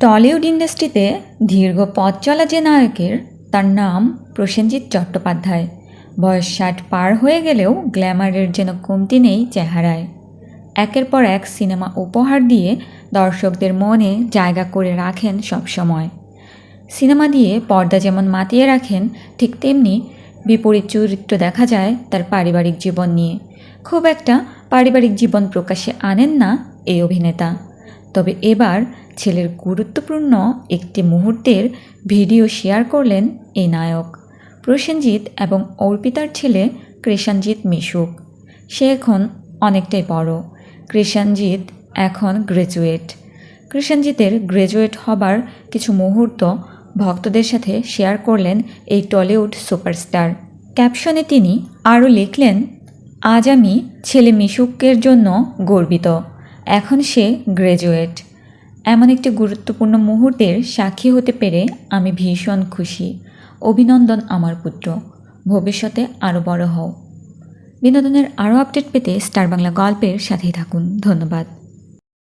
Tollywood ইন্ডাস্ট্রিতে দীর্ঘ পথ চলা যে নায়কের, তার নাম প্রসেনজিৎ চট্টোপাধ্যায়। বয়স ষাট পার হয়ে গেলেও গ্ল্যামারের যেন কমতি নেই চেহারায়। একের পর এক সিনেমা উপহার দিয়ে দর্শকদের মনে জায়গা করে রাখেন সবসময়। সিনেমা দিয়ে পর্দা যেমন মাতিয়ে রাখেন, ঠিক তেমনি বিপরীত চরিত্র দেখা যায় তার পারিবারিক জীবন নিয়ে। খুব একটা পারিবারিক জীবন প্রকাশে আনেন না এই অভিনেতা। তবে এবার ছেলের গুরুত্বপূর্ণ একটি মুহূর্তের ভিডিও শেয়ার করলেন এই নায়ক। প্রসেনজিৎ এবং অর্পিতার ছেলে কৃষাণজিৎ মিশুক। সে এখন অনেকটাই বড়। কৃষাণজিৎ এখন গ্র্যাজুয়েট কৃষাণজিতের গ্র্যাজুয়েট হবার কিছু মুহূর্ত ভক্তদের সাথে শেয়ার করলেন এই টলিউড সুপারস্টার। ক্যাপশনে তিনি আরও লিখলেন, আজ আমি ছেলে মিশুকের জন্য গর্বিত। এখন সে গ্র্যাজুয়েট এমন একটি গুরুত্বপূর্ণ মুহূর্তের সাক্ষী হতে পেরে আমি ভীষণ খুশি। অভিনন্দন আমার পুত্র। ভবিষ্যতে আরও বড় হও। বিনোদনের আরও আপডেট পেতে স্টার বাংলা গল্পের সাথেই থাকুন। ধন্যবাদ।